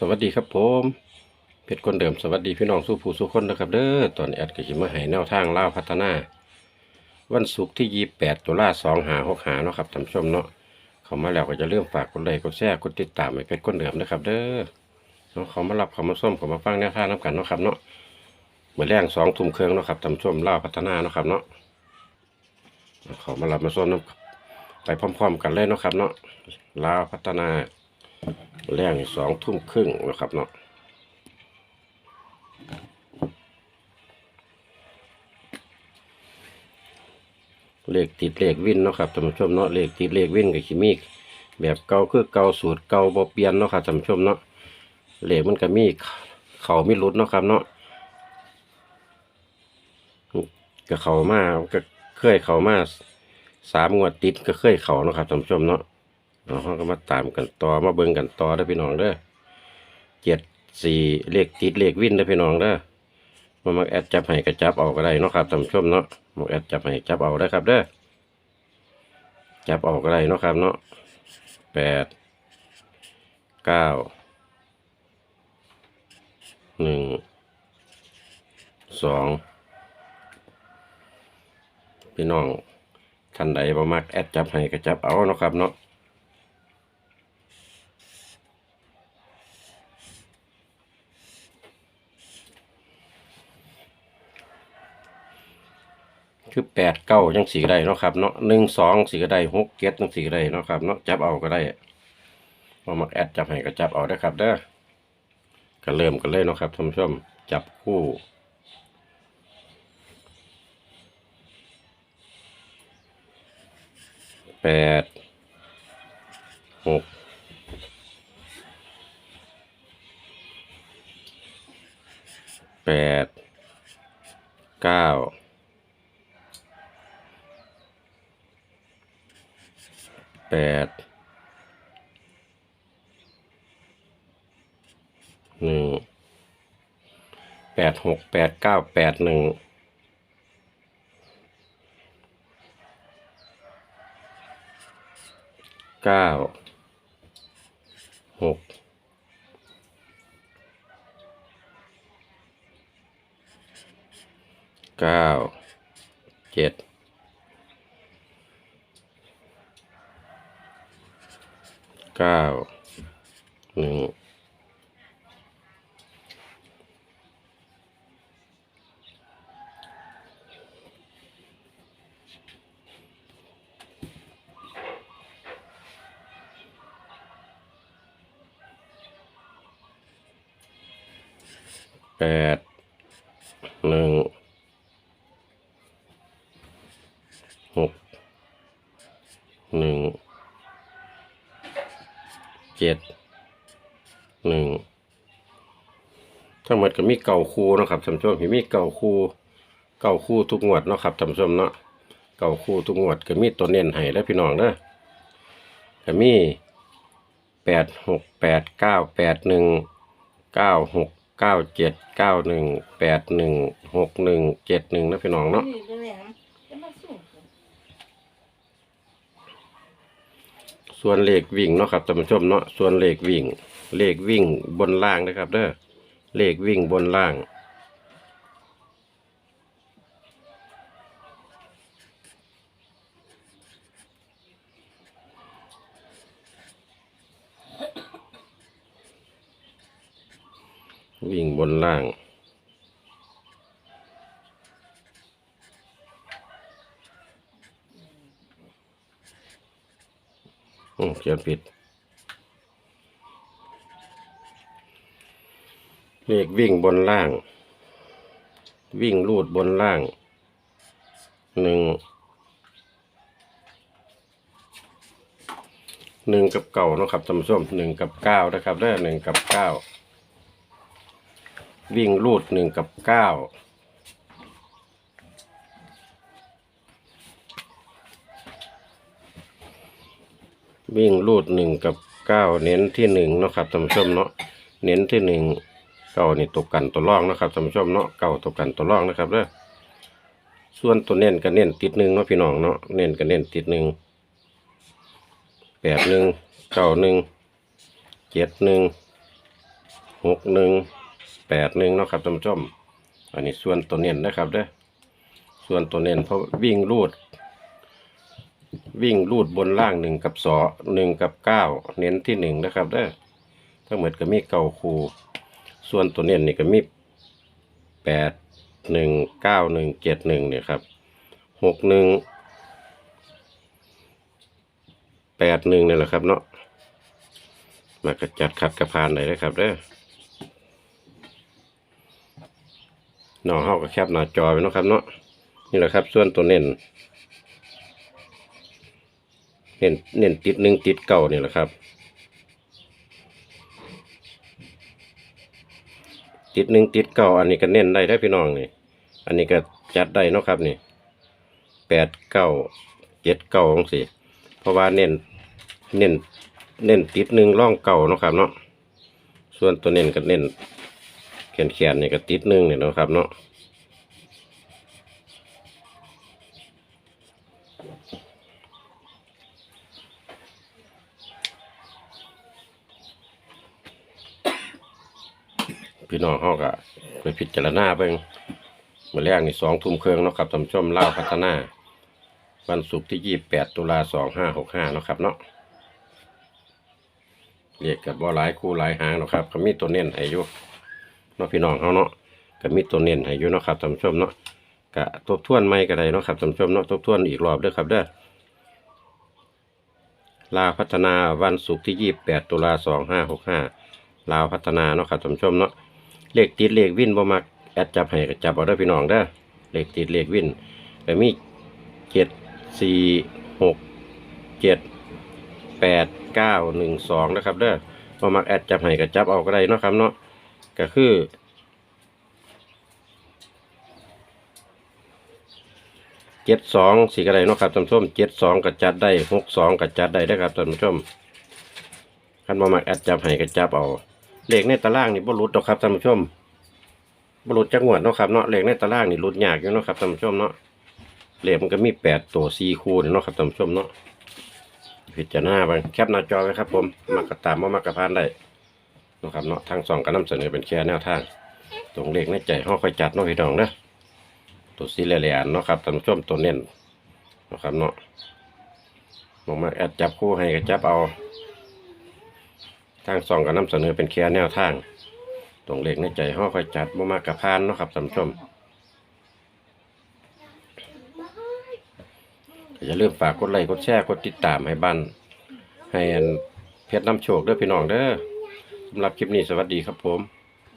สวัสดีครับผมเพชรคนเดิมสวัสดีพี่น้องสู้ผู้สู้คนนะครับเด้อตอนแอดก็จะมาให้แนวทางเล่าพัฒนา วันศุกร์ที่ยี่แปดตุลาสองหาหกหาเนาะครับท่านผู้ชมเนาะเขามาแล้วก็จะเริ่มฝากกดไลค์กดแชร์กดติดตามให้เพชรคนเดิมนะครับ เด้อเนาะเขามารับเขามาส้มเขามาฟังแนวทางน้ำกันเนาะครับเนาะเมื่อแรงสองทุ่มเครื่องเนาะครับท่านผู้ชมเล่าพัฒนาเนาะครับเนาะเขามารับมาส้มน้ำไปพร้อม ๆ กันเลยเนาะครับเนาะล่าพัฒนา แรงสองทุ่มครึ่งนะครับเนาะเลขติดเลขวินเนาะครับท่านผู้ชมเนาะเลขติดเลขวินกับขีมีแบบเก่าคือเก่าสูตรเก่าบ่เปลี่ยนเนาะครับท่านผู้ชมเนาะเลขมันก็มีเข่ามีหลุดเนาะครับเนาะก็เข่ามาก็เคยเข่ามาสามงวดติดก็เคยเข่าเนาะครับท่านผู้ชมเนาะ เราก็มาตามกันต่อมาเบิ่งกันต่อได้พี่น้องเด้อเจ็ดสี่เลขติดเลขวินได้พี่น้องเด้อมามาแอดจับให้ก็จับเอาก็ได้เนาะครับท่านผู้ชมเนาะมาแอดจับให้จับเอาได้ครับเด้อจับเอาก็ได้เนาะครับเนาะแปดเก้าหนึ่งสองพี่น้องท่านใดบ่มักแอดจับให้ก็จับเอาเนาะครับเนาะ คือแปดเก้าจังสี่ก็ได้เนาะครับเนาะหนึ่งสองสี่ก็ได้หกเจ็ดจังสี่ก็ได้เนาะครับเนาะจับเอาก็ได้มามักแอดจับให้ก็จับเอาได้ครับเด้อก็เริ่มกันเลยเนาะครับท่านผู้ชมจับคู่แปดหกแปดเก้า แปดหนึ่งแปดหกแปดเก้าแปดหนึ่งเก้าหกเก้าเจ็ด เก้าหนึ่งแปดหนึ่งหกหนึ่ง เจ็ดหนึ่งทั้งหมดก็มีเก่าคู่นะครับท่านผู้ชมมีเก่าคู่เก่าคู่ทุกงวดเนาะครับท่านผู้ชมเนาะเก่าคู่ทุกงวดก็มีตัวเน้นให้แล้วพี่น้องเด้อก็มีแปดหกแปดเก้าแปดหนึ่งเก้าหกเก้าเจ็ดเก้าหนึ่งแปดหนึ่งหกหนึ่งเจ็ดหนึ่งนะพี่น้องเนาะ ส่วนเลขวิ่งเนาะครับท่านผู้ชมเนาะส่วนเลขวิ่ง เลขวิ่งบนล่างนะครับเด้อเลขวิ่งบนล่าง วิ่งบนล่าง อืมเขียนผิด เลขวิ่งบนล่าง วิ่งลูดบนล่างหนึ่งหนึ่งกับเก่านะครับท่านผู้ชมหนึ่งกับเก้านะครับได้หนึ่งกับเก้าวิ่งลูดหนึ่งกับเก้า วิ่งรูดหนึ่งกับเก้าเน้นที่หนึ่งเนาะครับท่านผู้ชมเนาะเน้นที่หนึ่งเก้านี่ตกกันตัวร่องนะครับท่านผู้ชมเนาะเก้าตกกันตัวร่องนะครับเด้อส่วนตัวเน้นก็เน้นติดหนึ่งเนาะพี่น้องเนาะเน้นก็เน้นติดหนึ่งแปดหนึ่งเก้าหนึ่งเจ็ดหนึ่งหกหนึ่งแปดหนึ่งเนาะครับท่านผู้ชมอันนี้ส่วนตัวเน้นนะครับเด้อส่วนตัวเน้นเพราะวิ่งรูด วิ่งรูดบนล่างหนึ่งกับสอหนึ่งกับเก้าเน้นที่หนึ่งนะครับเด้อทั้งหมดก็มีเก้าคูส่วนตัวเน้นนี่ก็มีแปดหนึ่งเก้าหนึ่งเจ็ดหนึ่งเนี่ยครับหกหนึ่งแปดหนึ่งนี่แหละครับเนาะมากระจัดขัดกระพานเลยนะครับเด้อหน้องเฮาก็แคบหน้าจอไปเนาะครับเนาะนี่แหละครับ ส่วนตัวเน้น เน้นเน้นติดหนึ่งติดเก่านี่แหละครับ ติดหนึ่งติดเก่าอันนี้ก็เน้นได้ได้พี่น้องนี่อันนี้ก็จัดได้เนาะครับนี่แปดเก้าเจ็ดเก้าองสิเพราะว่าเน้นเน้นเน้นติดหนึ่งร่องเก่าเนาะครับเนาะส่วนตัวเน้นก็เน้นแขนแขนนี่ก็ติดหนึ่งเนี่ยเนาะครับเนาะ พี่น้องเขาก็ไปพิจารณาเบิ่งมาแรกนี่สองทุ่มครึ่งเนาะครับท่านผู้ชมเล่าวพัฒนา วันศุกร์ที่ยี่แปดตุลาสองห้าหกห้าเนาะครับเนาะเรียกกับบ่าหลายคู่หลายหางเนาะครับก็มีตัวเน้นให้อยู่เนาะพี่น้องเขาเนาะก็มีตัวเน้นให้อยู่เนาะครับท่านผู้ชมเนาะก็ทบทวนไม่ก็ได้เนาะครับท่านผู้ชมเนาะทบทวนอีกรอบเด้อครับเด้อลาวพัฒนาวันศุกร์ที่ยี่แปดตุลาสองห้าหกห้าลาวพัฒนาเนาะครับท่านผู้ชมเนาะ เลขติดเลขวินบ่มักแอดจับให้ก็จับเอาเด้พี่น้องเด้อเลขติดเลขวินก็มีเจ็ดสี่หกเจ็ดแปดเก้าหนึ่งสองนะครับเด้อบ่มักแอดจับให้ก็จับเอาก็ได้เนาะครับเนาะก็คือเจ็ดสองสี่ก็ไดเนาะครับท่านผู้ชมเจ็ดสองก็จัดได้หกสองก็จัดได้เด้ครับท่านผู้ชมคันบ่มักแอดจับให้ก็จับเอา เหลขในตารางนี่บ่หลุดดอกครับท่านผู้ชมบ่หลุดจักงวดเนาะครับเนาะเหลขในตารางนี่หลุดยากอยู่เนาะครับท่านผู้ชมเนาะเหลขมันก็มีแปดตัวสี่คู่เนาะครับท่านผู้ชมเนาะพิจารณาไปแคปหน้าจอไว้ครับผมมักกะตามบ่ามักกะพานได้เนาะครับเนาะทางสองก็นำเสนอเป็นแค่แนวทาง ตรงเลขในใจเฮาค่อยจัดเนาะพี่น้องเด้อตัวสีเหลี่ยมเนาะครับท่านผู้ชมตัวเน้นเนาะครับเนาะบ่มักแอดจับคู่ให้ก็จับเอา ทางสองกับน้ำเสนอเป็นแค่แนวทาง ตรงเลขในใจห่อคอยจัดบ่มากกับพานเนาะครับสำชมอย่าลืมฝากกดไลค์กดแชร์กดติดตามให้บ้านให้เพชรน้ำโชคเด้อพี่น้องเด้อสำหรับคลิปนี้สวัสดีครับผม